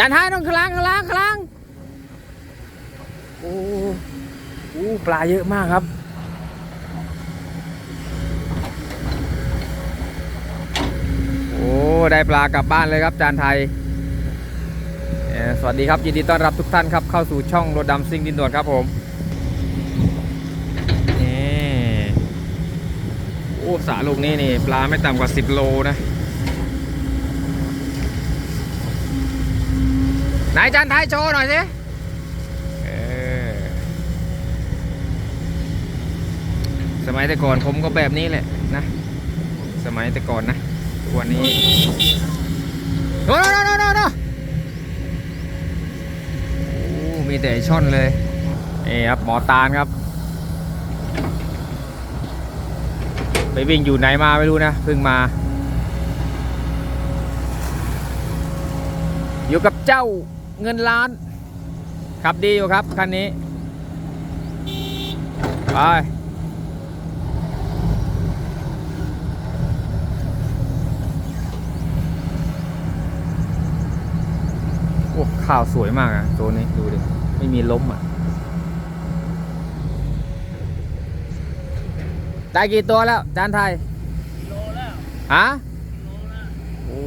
จานท้ายต้องขาลางขาลางขาลางโอ้โหปลาเยอะมากครับ โอ้ ได้ปลากลับบ้านเลยครับจานไทย สวัสดีครับ ยินดีต้อนรับทุกท่านครับ เข้าสู่ช่องรถดำซิ่งดินด่วนครับผมนี่โอ้สาลูกนี้นี่ ปลาไม่ต่ำกว่า 10 โลนะ ไหนจานไทยโชว์หน่อยสิเออสมัยแต่ก่อนผมก็แบบนี้แหละนะ สมัยแต่ก่อนนะทุกวันนี้โน่โน่โน่โน่โน่นโอ้มีแต่ช่อนเลยนี่ครับหมอตาลครับ ไปวิ่งอยู่ไหนมาไม่รู้นะเพิ่งมา อยู่กับเจ้า เงินล้าน ขับดีอยู่ครับ คันนี้ ไปโอ้ข้าวสวยมากอะตัวนี้ดูดิ ไม่มีล้มอะ ได้กี่ตัวแล้วจานไทยโลแล้วฮะโลแล้วโอ้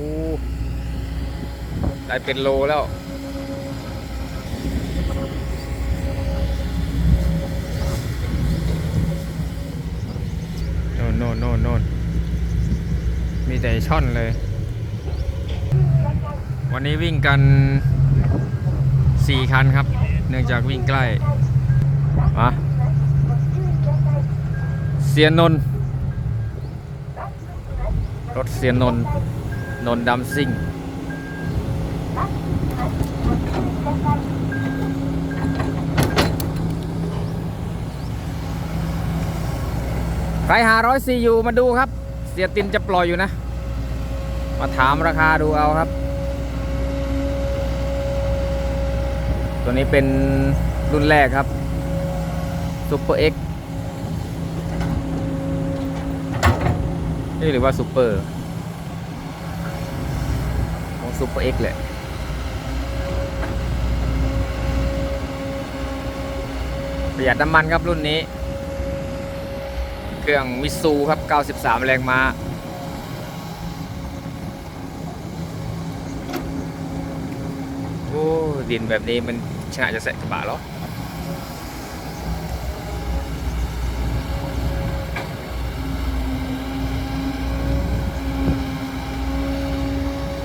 ได้เป็นโลแล้ว โน่นโน่นโน่นมีแต่ช่อนเลย วันนี้วิ่งกัน 4 คันครับ เนื่องจากวิ่งใกล้มาเสียนนท์รถเสียนนท์นนดำซิ่ง ครหาร้อยซีอยู่มาดูครับ เสียตินจะปล่อยอยู่นะ มาถามราคาดูเอาครับ ตัวนี้เป็นรุ่นแรกครับ Super X นี่หรือว่า Super ของ Super X แหละประหยัดน้ำมันครับรุ่นนี้ เครื่องมิซูครับ 93 แรงม้าโอ้ดินแบบนี้มันชนะจะแสะกระบะหรอ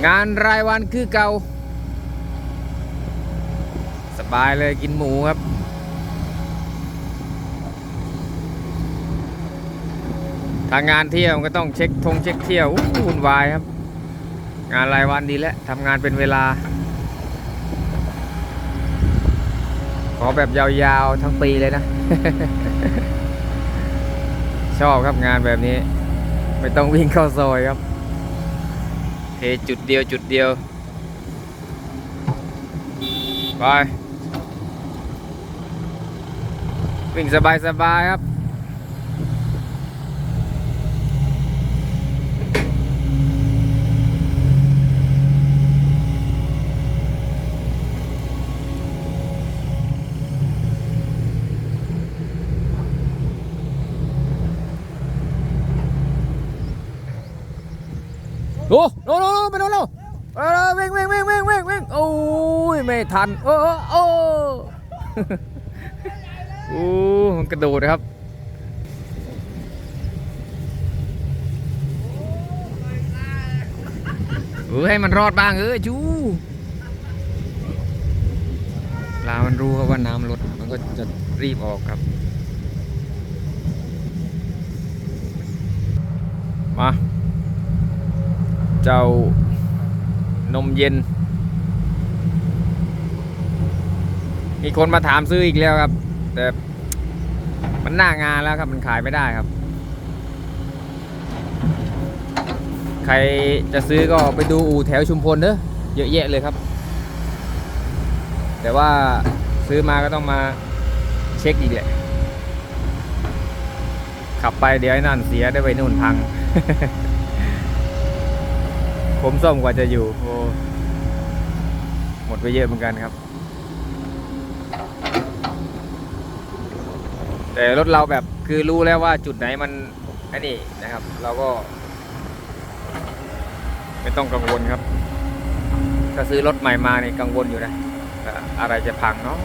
งานรายวันคือเก่าสบายเลยกินหมูครับ ทางงานเที่ยวก็ต้องเช็คทงเช็คเที่ยววุ่นวายครับ งานรายวันดีแล้วทำงานเป็นเวลา ขอแบบยาวๆทั้งปีเลยนะ ชอบครับงานแบบนี้ ไม่ต้องวิ่งเข้าซอยครับเทจุดเดียวจุดเดียวไปวิ่งสบายๆครับ โอ้โนโนโนไปโนโนเออวิ่งวิ่งวิ่งวิ่งวิ่งวิ่งโอ้ยไม่ทันโอ้โอ้โอ้มันกระโดดครับเออให้มันรอดบ้างเออจูปลามันรู้ครับว่าน้ำลดมันก็จะรีบออกครับ มา เจ้านมเย็น มีคนมาถามซื้ออีกแล้วครับ แต่มันหน้างานแล้วครับ มันขายไม่ได้ครับ ใครจะซื้อก็ไปดูอู่แถวชุมพลเด้อเยอะแยะเลยครับ แต่ว่าซื้อมาก็ต้องมาเช็คอีกแหละขับไปเดี๋ยวไอ้นั่นเสียได้ไปนู่นพัง ผมส้มกว่าจะอยู่โอ้หมดไปเยอะเหมือนกันครับ แต่รถเราแบบคือรู้แล้วว่าจุดไหนมันอ้นี่นะครับ เราก็ ไม่ต้องกังวลครับ ถ้าซื้อรถใหม่มาเนี่ยกังวลอยู่นะ อะไรจะพังเนาะ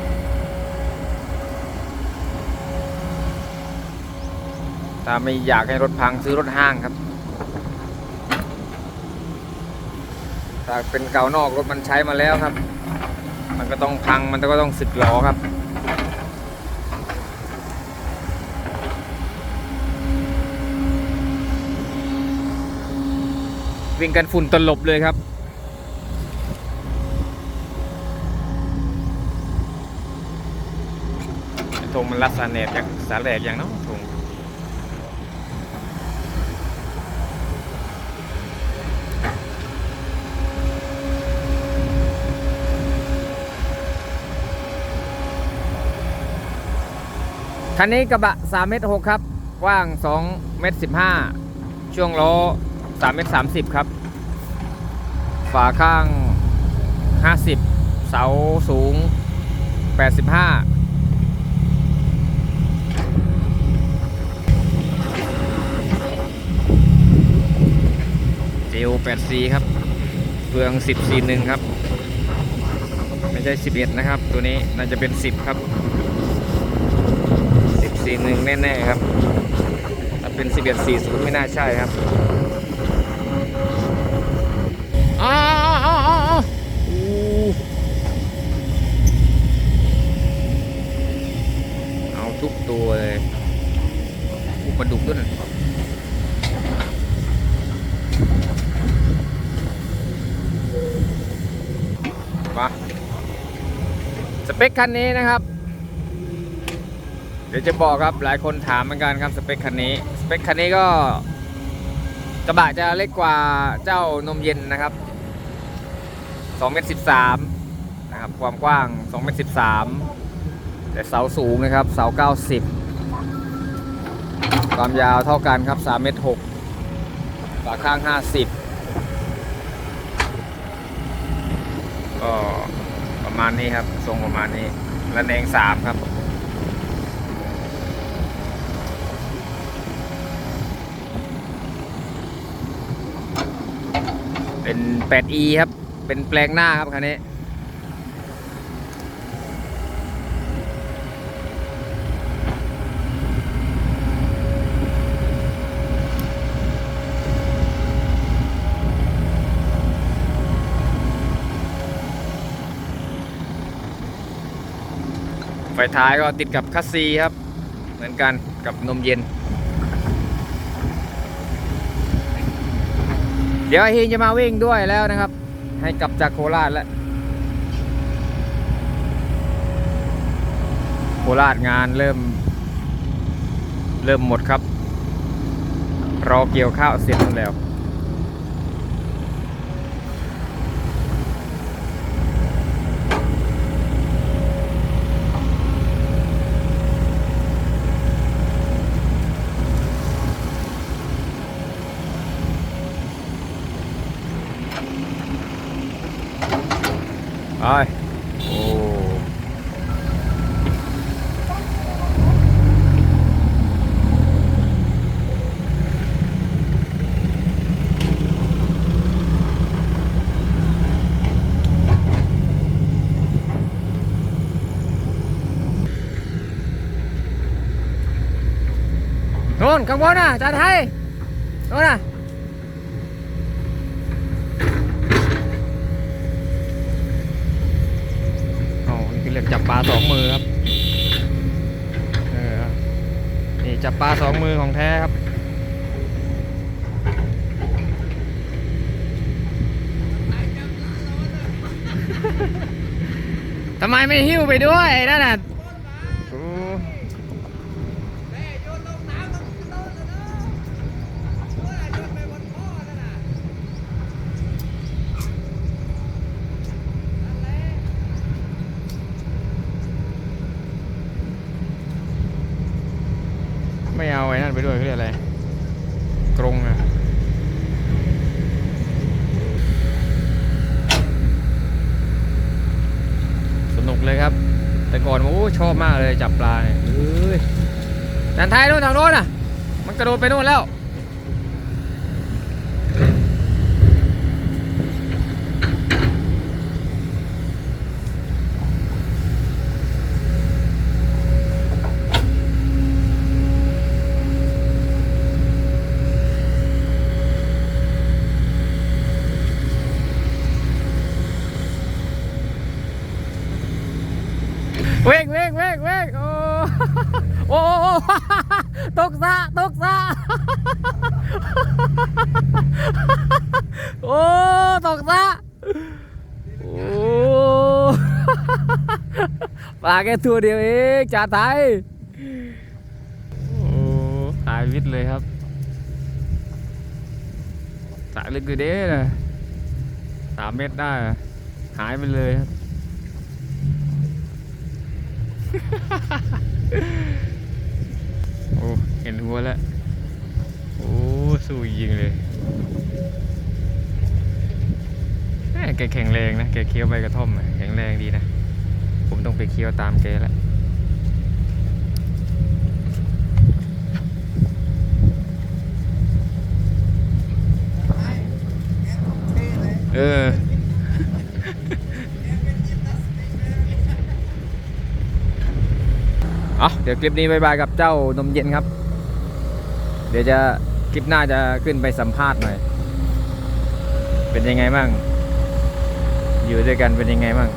ถ้าไม่อยากให้รถพังซื้อรถห้างครับ ถ้าเป็นเก่านอกรถมันใช้มาแล้วครับ มันก็ต้องพังมันก็ต้องสึกหลอครับวิ่งกันฝุ่นตลบเลยครับ ธงมันรัดสาเนตจากสาแหลกอย่างเนาะธง คันนี้กระบะ3เมตร6ครับ กว้าง2เมตร15 ช่วงล้อ3เมตร30 ครับ ฝาข้าง 50 เสาสูง 85เจล8 c ครับเฟือง 10 c 1ครับ ไม่ใช่ 11 นะครับ ตัวนี้น่าจะเป็น 10 ครับ 10 c 1แน่ๆครับถ้าเป็น11 40ไม่น่าใช่ครับอ้าวอ้าวอ้าวเอาทุกตัวเลยอุปลาดุกด้วยนะมาสเปคคันนี้นะครับ เดี๋ยวจะบอกครับหลายคนถามเหมือนกันครับสเปคคันนี้สเปคคันนี้ก็กระบะจะเล็กกว่าเจ้านมเย็นนะครับ2เมตร13นะครับความกว้าง2เมตร13 แต่เสาสูงนะครับเสา 90 ความยาวเท่ากันครับ3เมตร6ฝาข้าง 50 ก็ประมาณนี้ครับทรงประมาณนี้ระแนงสามครับ เป็น 8e ครับ เป็นแปลงหน้าครับคันนี้ ไฟท้ายก็ติดกับคัสซีครับ เหมือนกันกับนมเย็น เดี๋ยวเฮงจะมาวิ่งด้วยแล้วนะครับ ให้กลับจากโคราชแล้ว โคราชงานเริ่ม เริ่มหมดครับ รอเกี่ยวข้าวเสร็จแล้ว ไปโอ้โน่นข้างบนน่ะจานไทยโน่นน่ะ อ๋อนี่คือเรียก จับปลาสองมือครับเออนี่จับปลาสองมือของแท้ครับทำไมไม่หิ้วไปด้วยนั่นน่ะ ด้วยเขาเรียกอะไร กรงอะสนุกเลยครับ แต่ก่อนโอ้ชอบมากเลยจับปลาเนี่ยเอ้ยด้านท้ายโน่นทางโน้นอะ มันกระโดดไปโน่นแล้ว ลาแค่ตัวเดียวเองจ่าไทยโอ้ตายวิทย์เลยครับสายลึกคือเด้นะสามเมตรได้ หายไปเลยครับโอ้เห็นหัวแล้ว โอ้ สู้ยิงเลยแกแข็งแรงนะ แกเคี้ยวใบกระท่อมแข็งแรงดีนะ ผมต้องไปเคี้ยวตามแกแล้วเออ เอาเดี๋ยวคลิปนี้บายบายกับเจ้านมเย็นครับ เดี๋ยวจะคลิปหน้าจะขึ้นไปสัมภาษณ์หน่อย เป็นยังไงบ้าง อยู่ด้วยกันเป็นยังไงบ้าง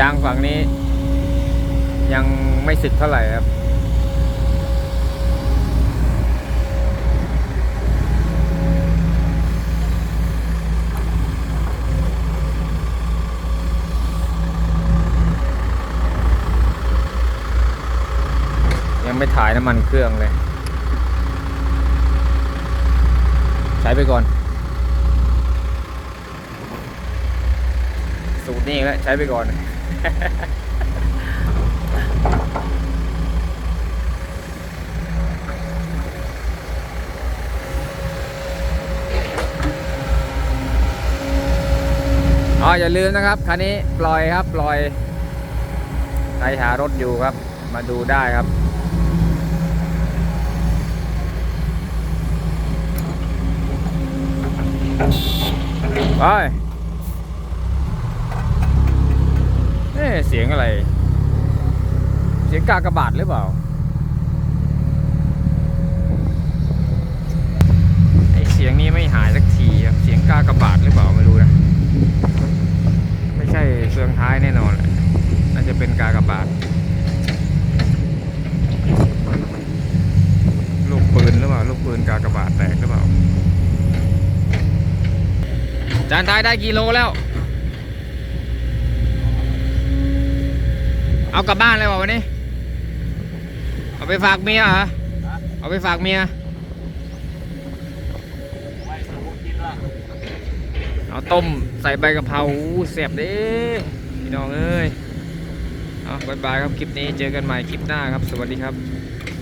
ยางฝั่งนี้ ยังไม่สึกเท่าไหร่ครับยังไม่ถ่ายน้ำมันเครื่องเลย ใช้ไปก่อน สูตรนี้แล้วใช้ไปก่อน อ๋ออย่าลืมนะครับคันนี้ปล่อยครับปล่อยใครหารถอยู่ครับ มาดูได้ครับไป เอ๊ะเสียงอะไร เสียงกากระบาดหรือเปล่า ไอเสียงนี้ไม่หายสักทีครับ เสียงกากระบาดหรือเปล่าไม่รู้นะ ไม่ใช่เฟืองท้ายแน่นอนแหละน่าจะเป็นกากระบาทลูกปืนหรือเปล่า ลูกปืนกากระบาทแตกหรือเปล่า จานท้ายได้กิโลแล้ว เอากลับบ้านเลยเปล่าวันนี้ เอาไปฝากเมียเหรอ เอาไปฝากเมีย เอาต้มใส่ใบกะเพราอู้เสียบเด้พี่น้องเอ้ย เอาบายบายครับคลิปนี้เจอกันใหม่คลิปหน้าครับ สวัสดีครับ